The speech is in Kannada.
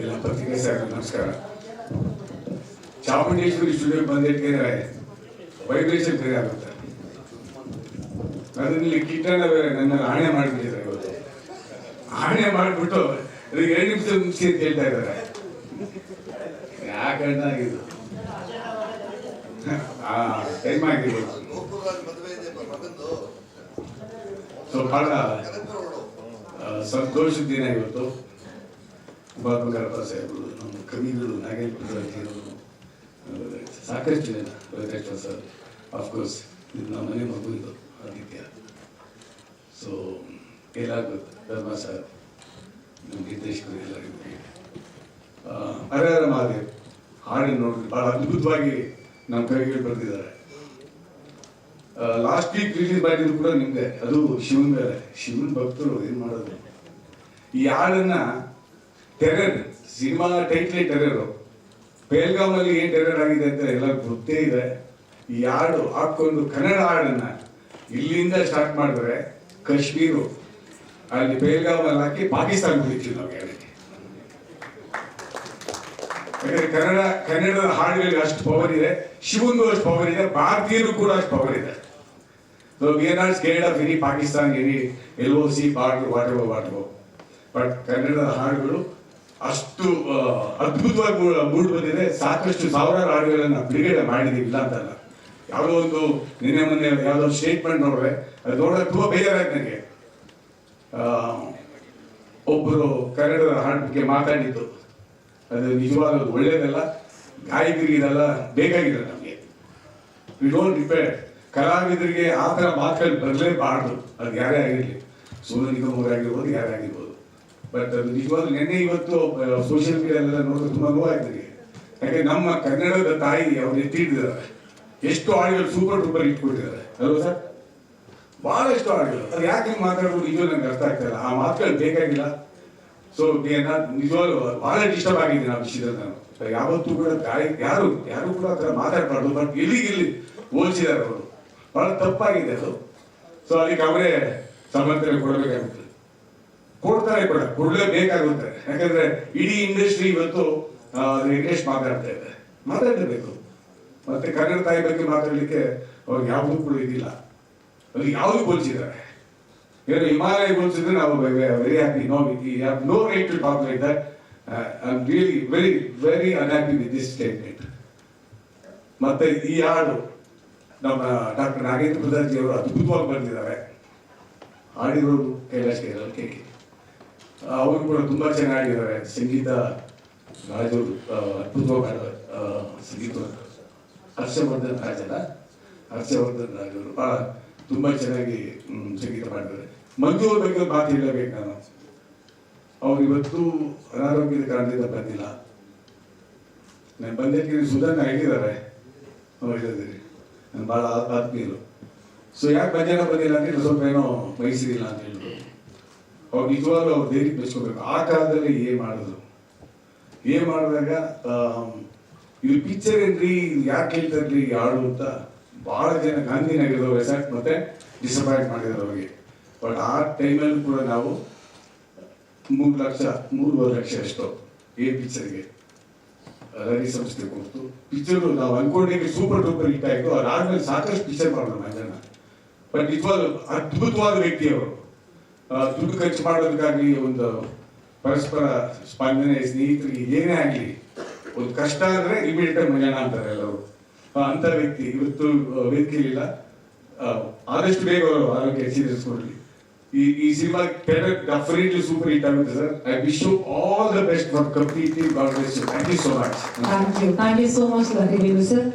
ಎಲ್ಲ ಪತ್ರಿಕೆ ಸರ್ ನಮಸ್ಕಾರ. ಚಾಮುಂಡೇಶ್ವರಿ ಸ್ಟುಡಿಯೋ ಬಂದಿಟ್ಟಿದ್ರೆ ವೈಬ್ರೇಷನ್ ಬೇರೆ ಆಗುತ್ತೆ? ಅದರಲ್ಲಿ ಕಿಟ್ಟಣ್ಣ ಬೇರೆ ನನ್ನ ಆಣೆ ಮಾಡಿಬಿಟ್ಟಿದ್ದಾರೆ ಆಣೆ ಮಾಡಿಬಿಟ್ಟು ಅದಕ್ಕೆ ಎರಡು ನಿಮಿಷ ಮುಂಚೆ ಅಂತ ಹೇಳ್ತಾ ಇದ್ದಾರೆ. ಯಾಕಣ್ಣ ಇದು? ಆ ಟೈಮ್ ಆಗಿರ್ಬೋದು ಸೊ ಬಹಳ ಸಂತೋಷದ ದಿನ ಇವತ್ತು. ಬಾಬುಗಾರಪ್ಪ ಸಾಹೇಬರು ನಮ್ಮ ಕವಿಗಳು ನಾಗೇಶ್ವರರು ಸಾಕಷ್ಟು ಜನ ವೆಂಕಟೇಶ್ವರ ಸರ್. ಆಫ್ಕೋರ್ಸ್ ಇದು ನಮ್ಮ ಮನೆ ಮಗು ಇದು ಆದಿತ್ಯ. ಸೊ ಎಲ್ಲರಿಗೂ ಧರ್ಮ ಸರ್ ನಮ್ಮ ನಿರ್ದೇಶಕರು ಎಲ್ಲರಿಗೂ. ಆ, ಹರ ಹರ ಮಹಾದೇವ್ ಹಾಡನ್ನು ನೋಡಿ ಬಹಳ ಅದ್ಭುತವಾಗಿ ನಮ್ಮ ಕವಿಗಳು ಬರೆದಿದ್ದಾರೆ ಲಾಸ್ಟ್ ವೀಕ್ ರಿಲೀಸ್ ಮಾಡಿದ್ರು ಕೂಡ ನಿಮ್ಗೆ ಅದು ಶಿವನ್ ಮೇಲೆ. ಶಿವನ್ ಭಕ್ತರು ಏನು ಮಾಡೋದು? ಈ ಹಾಡನ್ನ ಟೆರರ್, ಸಿನಿಮಾ ಟೈಟ್ಲಿ ಟೆರರ್. ಅಲ್ಲಿ ಏನ್ ಟೆರರ್ ಆಗಿದೆ ಅಂತ ಎಲ್ಲ ಗೊತ್ತೇ ಇದೆ. ಈ ಹಾಡು ಹಾಕೊಂಡು ಕನ್ನಡ ಹಾಡನ್ನ ಇಲ್ಲಿಂದ ಸ್ಟಾರ್ಟ್ ಮಾಡಿದ್ರೆ ಕಾಶ್ಮೀರು. ಅಲ್ಲಿ ಬೇಲ್ಗಾಮ್ ಅಲ್ಲಿ ಹಾಕಿ ಪಾಕಿಸ್ತಾನ ಬಿಡ್ತೀವಿ ನಾವು ಯಾಕಂದ್ರೆ ಕನ್ನಡ, ಕನ್ನಡದ ಹಾಡುಗಳಿಗೆ ಅಷ್ಟು ಪವರ್ ಇದೆ. ಶಿವಂದು ಅಷ್ಟು ಪವರ್ ಇದೆ. ಭಾರತೀಯರು ಕೂಡ ಅಷ್ಟು ಪವರ್ ಇದೆ. So of any Pakistan any L O C border whatever but ಕನ್ನಡದ ಹಾಡುಗಳು ಅಷ್ಟು ಅದ್ಭುತವಾಗಿ ಮೂಡ್ ಬಂದಿದೆ ಸಾಕಷ್ಟು ಸಾವಿರಾರು ಹಾಡುಗಳನ್ನ ಬಿಡುಗಡೆ ಮಾಡಿದೀವಿ ಇಲ್ಲ ಅಂತಲ್ಲ. ಯಾವುದೋ ಒಂದು ನಿನ್ನೆ ಮೊನ್ನೆ ಯಾವುದೋ ಸ್ಟೇಟ್ಮೆಂಟ್ ನೋಡ್ರೆ, ಅದು ನೋಡಿದ್ರೆ ತುಂಬಾ ಬೇಜಾರಾಯ್ತು ನನಗೆ. ಒಬ್ಬರು ಕನ್ನಡದ ಹಾಡು ಬಗ್ಗೆ ಮಾತಾಡಿದ್ದು. ಅದು ನಿಜವಾದ ಒಳ್ಳೇದಲ್ಲ ಗಾಯಕರಿಗೆ ಇದೆಲ್ಲ ಬೇಕಾಗಿಲ್ಲ ನಮಗೆ. ವಿ ಡೋಂಟ್ ರಿಪೇರ್ ಕಲಾವಿದರಿಗೆ ಆ ಥರ ಮಾತುಗಳು ಬರಲೇಬಾರ್ದು. ಅದು ಯಾರೇ ಆಗಿರಲಿ. ಸೋನು ನಿಗಮ್ ಯಾರೇ ಆಗಿರ್ಬೋದು. ಬಟ್ ಅದು ನಿಜವಾದ ನೆನ್ನೆ ಇವತ್ತು ಸೋಷಿಯಲ್ ಮೀಡಿಯಾ ನೋಡಿದ್ರೆ ತುಂಬಾ ನನಗೆ ಯಾಕೆ ನಮ್ಮ ಕನ್ನಡದ ತಾಯಿ ಅವ್ರು ಎತ್ತಿಟ್ಟಿದ್ದಾರೆ. ಎಷ್ಟು ಆಡಿಯೋ ಸೂಪರ್ ಡೂಪರ್ ಇಟ್ಕೊಂಡಿದ್ದಾರೆ ಅಲ್ವಾ ಸರ್? ಬಹಳಷ್ಟು ಆಡಿಯೋ ಅದು ಯಾಕೆ ಮಾತಾಡೋದು ನಿಜವೂ ನಂಗೆ ಅರ್ಥ ಆಗ್ತಾ ಆ ಮಾತುಗಳು ಬೇಕಾಗಿಲ್ಲ. ಸೊ ನಿಜವಾಗ್ಲೂ ಬಹಳ ಡಿಸ್ಟರ್ಬ್ ಆಗಿದೆ ಆ ವಿಷಯದಲ್ಲಿ ನಾನು. ಯಾವತ್ತೂ ಕೂಡ ತಾಯಿ, ಯಾರು ಯಾರು ಕೂಡ ಆ ಥರ ಮಾತಾಡಬಾರ್ದು. ಬಟ್ ಇಲ್ಲಿ ಇಲ್ಲಿ ಹೋಲಿಸಿದ್ದಾರೆ ಅವರು? ಬಹಳ ತಪ್ಪಾಗಿದೆ ಅದು. ಸೊ ಅದಕ್ಕೆ ಅವರೇ ಸಮರ್ಥನೆ ಕೊಡಬೇಕಾಗುತ್ತೆ. ಕೊಡ್ತಾರೆ ಕೂಡ ಕೊಡ್ಲೇಬೇಕಾಗುತ್ತೆ ಯಾಕಂದ್ರೆ ಇಡೀ ಇಂಡಸ್ಟ್ರಿ ಇವತ್ತು ವೆಂಕಟೇಶ್ ಮಾತಾಡ್ತಾ ಇದೆ. ಮಾತಾಡಲೇಬೇಕು. ಮತ್ತೆ ಕನ್ನಡ ತಾಯಿ ಬಗ್ಗೆ ಮಾತಾಡ್ಲಿಕ್ಕೆ ಅವ್ರಿಗೆ ಯಾವುದೂ ಕೂಡ ಇದಿಲ್ಲ. ಅಲ್ಲಿ ಯಾವುದು ಹೋಲಿಸಿದ್ದಾರೆ ಏನು ಹಿಮಾಲಯ ಹೋಲಿಸಿದ್ರೆ ನಾವು very happy no no right to talk like that I am really very very unhappy with this statement ಮತ್ತೆ ಈ ಹಾಡು ನಮ್ಮ ಡಾಕ್ಟರ್ ನಾಗೇಂದ್ರ ಪ್ರಸಾದ್ಜಿ ಅವರು ಅದ್ಭುತವಾಗಿ ಬರೆದಿದ್ದಾರೆ ಹಾಡಿರೋದು ಕೈಲಾಶ್ ಕೇಕೆ ಅವರು ಕೂಡ ತುಂಬಾ ಚೆನ್ನಾಗಿದ್ದಾರೆ. ಸಂಗೀತ ರಾಜವರು ಅದ್ಭುತವಾದ ಸಂಗೀತ ಹರ್ಷವರ್ಧನ್ ರಾಜರ ಹರ್ಷವರ್ಧನ್ ರಾಜವರು ಬಹಳ ತುಂಬಾ ಚೆನ್ನಾಗಿ ಸಂಗೀತ ಮಾಡಿದ್ದಾರೆ. ಮಂಜು ಅವ್ರ ಬಗ್ಗೆ ಮಾತು ಹೇಳಬೇಕು ನಾನು. ಅವ್ರು ಇವತ್ತು ಅನಾರೋಗ್ಯದ ಕಾರಣದಿಂದ ಬಂದಿಲ್ಲ. ನಾನು ಬಂದಕ್ಕೆ ಸುಧಾನ ಆಗಿದ್ದಾರೆ ಅವ್ರು ಹೇಳಿದ್ರಿ ನಾನು ಭಾಳ ಆತ್ಮೀಯರು. ಸೊ ಯಾಕೆ ಮಧ್ಯಾಹ್ನ ಬಂದಿಲ್ಲ ಅಂದ್ರೆ ಸ್ವಲ್ಪ ಏನೋ ಬಯಸಿದಿಲ್ಲ ಅಂತ ಹೇಳಿದ್ರು ಅವ್ರು ನಿಜವಾಗ್ಲೂ ಅವ್ರು ಧೈರ್ಯ ಬೆಳೆಸ್ಕೋಬೇಕು. ಆ ಕಾಲದಲ್ಲಿ ಏ ಮಾಡಿದ್ರು? ಏ ಮಾಡಿದಾಗ ಇದು ಪಿಕ್ಚರ್ ಏನ್ರಿ ಇದು ಯಾಕೆ ಹೇಳ್ತಾರ್ರಿ ಯಾರು ಅಂತ ಬಹಳ ಜನ ಗಾಂಧಿನಗರದವ್ರು ರೆಸಾರ್ಟ್ ಮತ್ತೆ ಡಿಸಪಾಯಿಂಟ್ ಮಾಡಿದ್ರು ಅವ್ರಿಗೆ. ಬಟ್ ಆ ಟೈಮಲ್ಲಿ ಕೂಡ ನಾವು ಮೂರು ಲಕ್ಷ, ಮೂರುವರೆ ಲಕ್ಷ ಅಷ್ಟು ಈ ಪಿಕ್ಚರ್ಗೆ ರವಿ ಸಂಸ್ಥೆ ಕೊಡ್ತು ಪಿಕ್ಚರ್ ನಾವು ಅನ್ಕೊಂಡಿಗೆ ಸೂಪರ್ ಡೂಪರ್ ಹಿಟ್ ಆಯ್ತು. ಅದಾದ್ಮೇಲೆ ಸಾಕಷ್ಟು ಪಿಕ್ಚರ್ ಮಾಡಿದ್ರು ಬಟ್ ನಿಜವಾದ ಅದ್ಭುತವಾದ ವ್ಯಕ್ತಿ ಅವರು. ದುಡ್ಡು ಖರ್ಚು ಮಾಡೋದಕ್ಕಾಗ್ಲಿ ಒಂದು ಪರಸ್ಪರ ಸ್ಪಂದನೆ ಸ್ನೇಹಿತರಿಗೆ ಏನೇ ಆಗಲಿ ಒಂದು ಕಷ್ಟ ಆದರೆ ಇಮಿಡಿಯೇಟ್ ಆಗಿ ಮಂಜಣ್ಣ ಅಂತಾರೆ ಎಲ್ಲರೂ. ಅಂತ ವ್ಯಕ್ತಿ ಇವತ್ತು ವೇದಿಕೆ ಇಲ್ಲ. ಆ, ಆದಷ್ಟು ಬೇಗ ಅವರು ಆರೋಗ್ಯ ಚೇತರಿಸ್ಕೊಡ್ಲಿ. ಈ ಈ ಸಿನಿಮಾ ಡೆಫಿನೆಟ್ಲಿ ಸೂಪರ್ ಹಿಟ್ ಆಗುತ್ತೆ sir. I wish you all the best for completely God bless you thank you so much thank you thank you so much sir.